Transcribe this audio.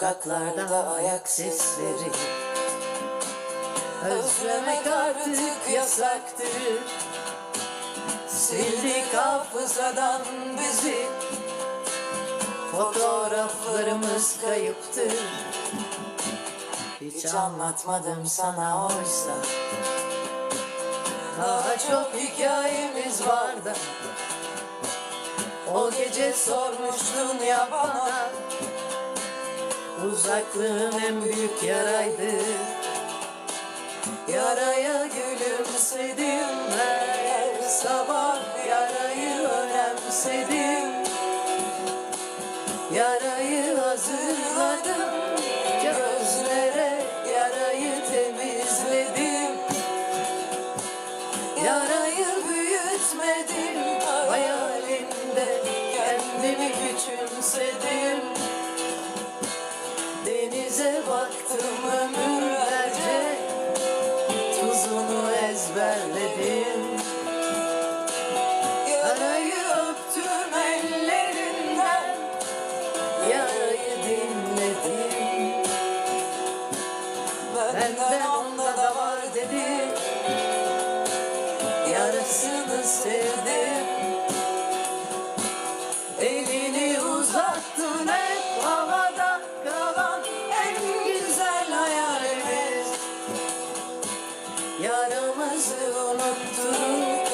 Sokaklarda ayak sesleri. Özlemek artık yasaktır. Sildik hafızadan bizi. Fotoğraflarımız kayıptır. Hiç anlatmadım sana oysa. Daha çok hikayemiz vardı O gece sormuştun ya bana Uzaklığın en büyük yaraydı. Yaraya gülümsedim her sabah Yarayı önemsedim. Yarayı hazırladım. Gözlere yarayı temizledim. Yarayı büyütmedim. Hayalinde kendimi küçümsedim Tuzunu ezberledim. Yarayı öptüm ellerinden. Yarayı dinledim. Benden onda da var dedim. Yarasını sevdim Yanımızı unutturur